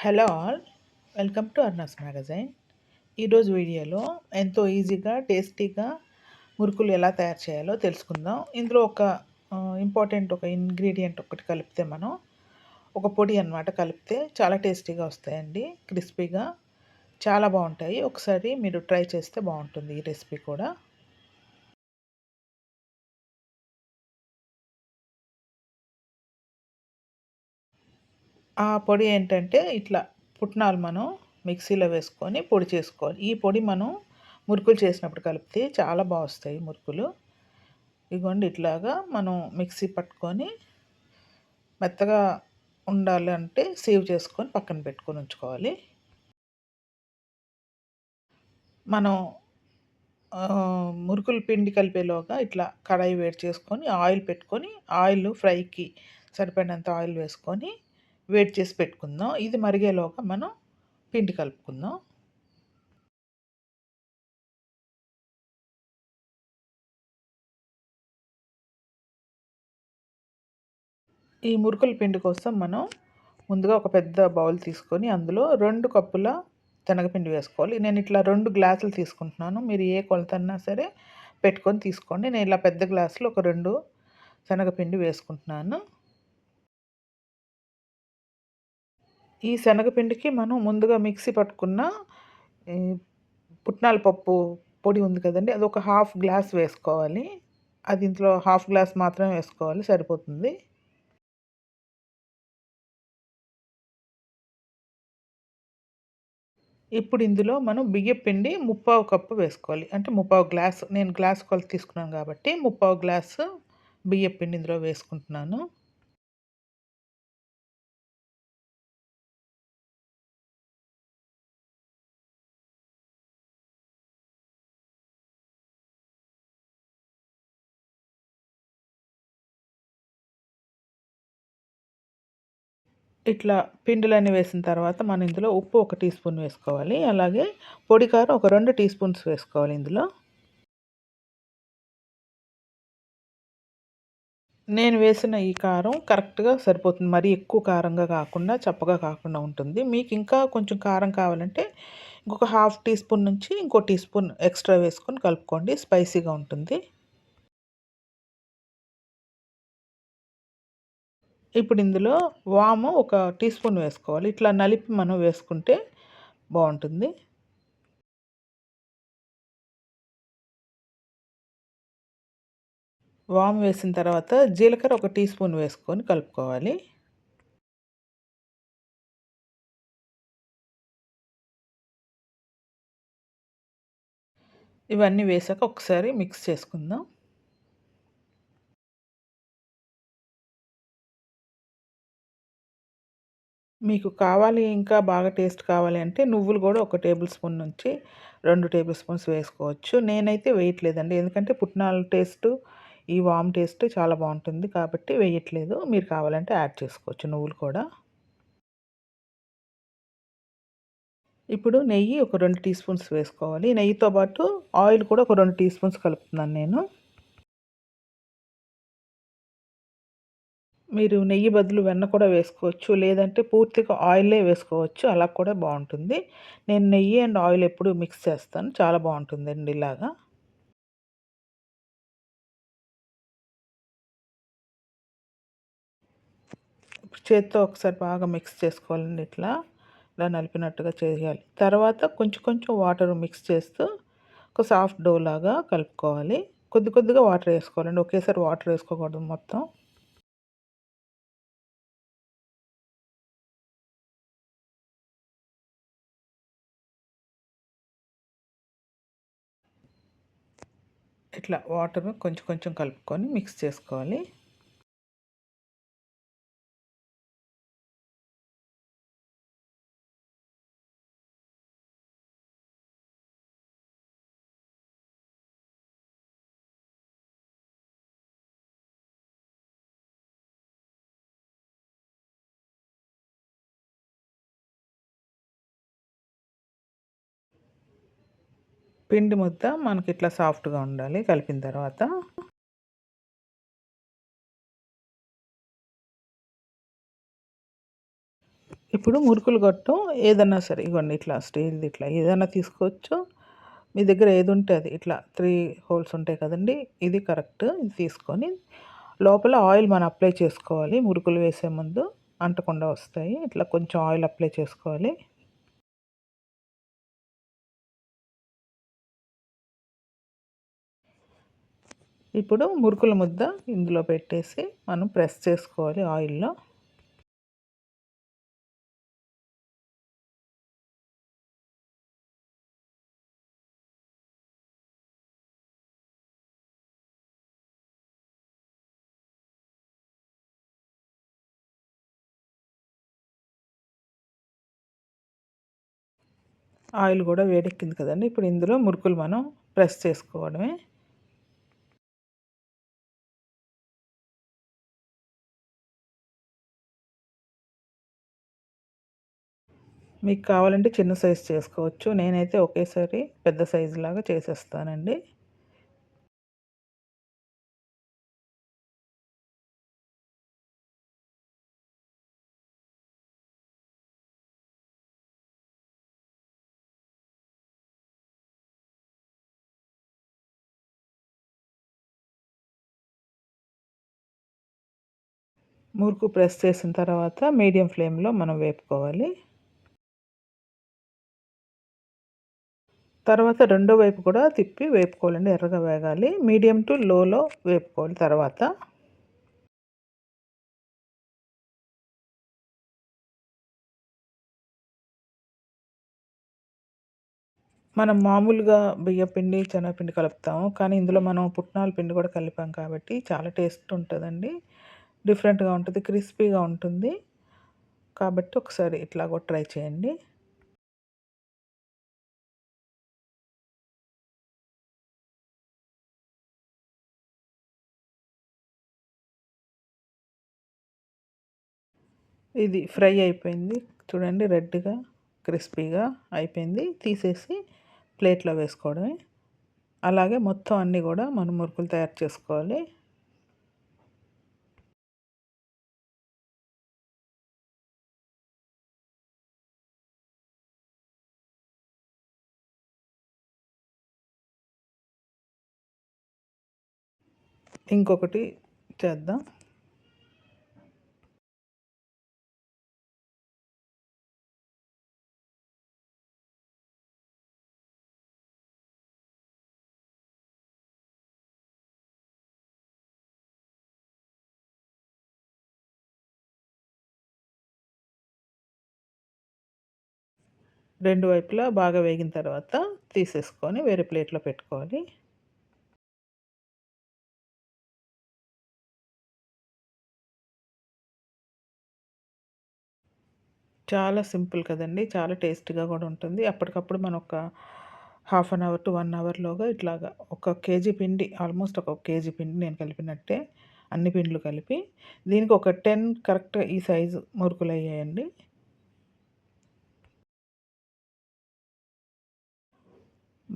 Hello all welcome to Arnas magazine. ఈరోజు వీడియోలో ఎంతో ఈజీగా టేస్టీగా మురుకులు ఎలా తయారు చేయాలో తెలుసుకుందాం. ఇందులో ఒక ఇంపార్టెంట్ ఒక ఇంగ్రీడియంట్ ఒకటి కలిపితే మనం ఒక పొడి అనమాట కలిపితే చాలా టేస్టీగా వస్తాయండి క్రిస్పీగా. చాలా బాగుంటాయి. ఒకసారి మీరు ట్రై చేస్తే బాగుంటుంది ఈ రెసిపీ కూడా. ఆ పొడి ఏంటంటే ఇట్లా పుట్నాలు మనం మిక్సీలో వేసుకొని పొడి చేసుకోవాలి. ఈ పొడి మనం మురుకులు చేసినప్పుడు కలిపితే చాలా బాగా వస్తాయి మురుకులు. ఇదిగోండి ఇట్లాగా మనం మిక్సీ పట్టుకొని మెత్తగా ఉండాలి అంటే సేవ్ చేసుకొని పక్కన పెట్టుకొని ఉంచుకోవాలి. మనం మురుకులు పిండి కలిపేలోగా ఇట్లా కడాయి వేడి చేసుకొని ఆయిల్ పెట్టుకొని ఆయిల్ ఫ్రైకి సరిపడినంత ఆయిల్ వేసుకొని వేడి చేసి పెట్టుకుందాం. ఇది మరిగేలోగా మనం పిండి కలుపుకుందాం. ఈ మురుకుల పిండి కోసం మనం ముందుగా ఒక పెద్ద బౌల్ తీసుకొని అందులో రెండు కప్పుల శనగపిండి వేసుకోవాలి. నేను ఇట్లా రెండు గ్లాసులు తీసుకుంటున్నాను. మీరు ఏ కొలతన్నా సరే పెట్టుకొని తీసుకోండి. నేను ఇలా పెద్ద గ్లాసులు ఒక రెండు శనగపిండి వేసుకుంటున్నాను. ఈ శనగపిండికి మనం ముందుగా మిక్సీ పట్టుకున్న పుట్నాల పప్పు పొడి ఉంది కదండి అది ఒక హాఫ్ గ్లాస్ వేసుకోవాలి. అది ఇంట్లో హాఫ్ గ్లాస్ మాత్రమే వేసుకోవాలి సరిపోతుంది. ఇప్పుడు ఇందులో మనం బియ్యం పిండి ముప్పావు కప్పు వేసుకోవాలి. అంటే ముప్పావు గ్లాస్ నేను గ్లాస్ కొలత తీసుకున్నాను కాబట్టి ముప్పావు గ్లాసు బియ్యం పిండి ఇందులో వేసుకుంటున్నాను. ఇట్లా పిండిలన్నీ వేసిన తర్వాత మనం ఇందులో ఉప్పు ఒక టీ స్పూన్ వేసుకోవాలి. అలాగే పొడి కారం ఒక రెండు టీ స్పూన్స్ వేసుకోవాలి ఇందులో. నేను వేసిన ఈ కారం కరెక్ట్గా సరిపోతుంది. మరీ ఎక్కువ కారంగా కాకుండా చప్పగా కాకుండా ఉంటుంది. మీకు ఇంకా కొంచెం కారం కావాలంటే ఇంకొక హాఫ్ టీ స్పూన్ నుంచి ఇంకో టీ స్పూన్ ఎక్స్ట్రా వేసుకొని కలుపుకోండి. స్పైసీగా ఉంటుంది. ఇప్పుడు ఇందులో వాము ఒక టీ స్పూన్ వేసుకోవాలి. ఇట్లా నలిపి మనం వేసుకుంటే బాగుంటుంది. వాము వేసిన తర్వాత జీలకర్ర ఒక టీ స్పూన్ వేసుకొని కలుపుకోవాలి. ఇవన్నీ వేసాక ఒకసారి మిక్స్ చేసుకుందాం. మీకు కావాలి ఇంకా బాగా టేస్ట్ కావాలి అంటే నువ్వులు కూడా ఒక టేబుల్ స్పూన్ నుంచి రెండు టేబుల్ స్పూన్స్ వేసుకోవచ్చు. నేనైతే వేయట్లేదండి. ఎందుకంటే పుట్నాల టేస్ట్ ఈ వామ్ టేస్ట్ చాలా బాగుంటుంది కాబట్టి వేయట్లేదు. మీరు కావాలంటే యాడ్ చేసుకోవచ్చు నువ్వులు కూడా. ఇప్పుడు నెయ్యి ఒక రెండు టీ స్పూన్స్ వేసుకోవాలి. నెయ్యితో పాటు ఆయిల్ కూడా ఒక రెండు టీ స్పూన్స్ కలుపుతున్నాను నేను. మీరు నెయ్యి బదులు వెన్న కూడా వేసుకోవచ్చు. లేదంటే పూర్తిగా ఆయిలే వేసుకోవచ్చు. అలా కూడా బాగుంటుంది. నేను నెయ్యి అండ్ ఆయిల్ ఎప్పుడు మిక్స్ చేస్తాను. చాలా బాగుంటుందండి ఇలాగా. చేత్తో ఒకసారి బాగా మిక్స్ చేసుకోవాలండి ఇట్లా. ఇలా నలిపినట్టుగా చేయాలి. తర్వాత కొంచెం కొంచెం వాటర్ మిక్స్ చేస్తూ ఒక సాఫ్ట్ డో లాగా కలుపుకోవాలి. కొద్ది కొద్దిగా వాటర్ వేసుకోవాలండి. ఒకేసారి వాటర్ వేసుకోకూడదు మొత్తం. ఇట్లా వాటర్ కొంచెం కొంచెం కలుపుకొని మిక్స్ చేసుకోవాలి. పిండి ముద్ద మనకి ఇట్లా సాఫ్ట్గా ఉండాలి కలిపిన తర్వాత. ఇప్పుడు మురుకులు గొట్టం ఏదన్నా సరే ఇవ్వండి ఇట్లా స్టీల్ది ఇట్లా ఏదైనా తీసుకోవచ్చు. మీ దగ్గర ఏది ఉంటే అది ఇట్లా త్రీ హోల్స్ ఉంటాయి కదండి ఇది కరెక్ట్ ఇది తీసుకొని లోపల ఆయిల్ మనం అప్లై చేసుకోవాలి. మురుకులు వేసే ముందు అంటకుండా వస్తాయి ఇట్లా కొంచెం ఆయిల్ అప్లై చేసుకోవాలి. ఇప్పుడు మురుకుల ముద్ద ఇందులో పెట్టేసి మనం ప్రెస్ చేసుకోవాలి ఆయిల్లో. ఆయిల్ కూడా వేడెక్కింది కదండి. ఇప్పుడు ఇందులో మురుకులు మనం ప్రెస్ చేసుకోవడమే. మీకు కావాలంటే చిన్న సైజ్ చేసుకోవచ్చు. నేనైతే ఒకేసారి పెద్ద సైజు లాగా చేసేస్తానండి. మురుకు ప్రెస్ చేసిన తర్వాత మీడియం ఫ్లేమ్లో మనం వేపుకోవాలి. తర్వాత రెండో వైపు కూడా తిప్పి వేపుకోవాలండి ఎర్రగా వేగాలి. మీడియం టు లోలో వేపుకోవాలి తర్వాత. మనం మామూలుగా బియ్యపిండి శనగపిండి కలుపుతాము. కానీ ఇందులో మనం పుట్నాల పిండి కూడా కలిపాం కాబట్టి చాలా టేస్ట్ ఉంటుందండి. డిఫరెంట్గా ఉంటుంది క్రిస్పీగా ఉంటుంది. కాబట్టి ఒకసారి ఇట్లా కూడా ట్రై చేయండి. ఇది ఫ్రై అయిపోయింది. చూడండి రెడ్గా క్రిస్పీగా అయిపోయింది. తీసేసి ప్లేట్లో వేసుకోవడమే. అలాగే మొత్తం అన్నీ కూడా మనం మురుకులు తయారు చేసుకోవాలి. ఇంకొకటి చేద్దాం. రెండు వైపులా బాగా వేగిన తర్వాత తీసేసుకొని వేరే ప్లేట్లో పెట్టుకోవాలి. చాలా సింపుల్ కదండి. చాలా టేస్టీగా కూడా ఉంటుంది. అప్పటికప్పుడు మనం ఒక half an hour to one అవర్లోగా ఇట్లాగా ఒక కేజీ పిండి ఆల్మోస్ట్ ఒక కేజీ పిండి నేను కలిపినట్టే అన్ని పిండ్లు కలిపి దీనికి ఒక టెన్ కరెక్ట్గా ఈ సైజు మురుకులు అయ్యాయండి.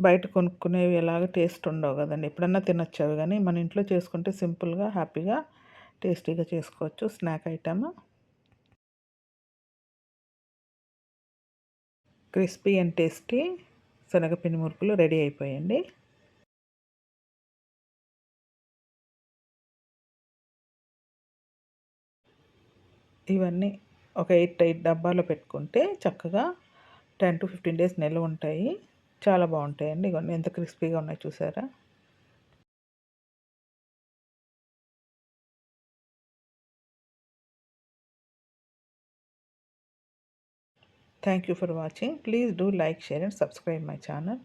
బయట కొనుక్కునేవి ఎలాగ టేస్ట్ ఉండవు కదండి. ఎప్పుడన్నా తినొచ్చు అవి కానీ మన ఇంట్లో చేసుకుంటే సింపుల్గా హ్యాపీగా టేస్టీగా చేసుకోవచ్చు snack item. Crispy and tasty శనగపిండి మురుకులు రెడీ అయిపోయండి. ఇవన్నీ ఒక ఎయిట్ ఎయిట్ డబ్బాలో పెట్టుకుంటే చక్కగా టెన్ టు ఫిఫ్టీన్ డేస్ నిల్వ ఉంటాయి. చాలా బాగుంటాయండి. ఇవన్నీ ఎంత క్రిస్పీగా ఉన్నాయి చూసారా? Thank you for watching please do like share and subscribe my channel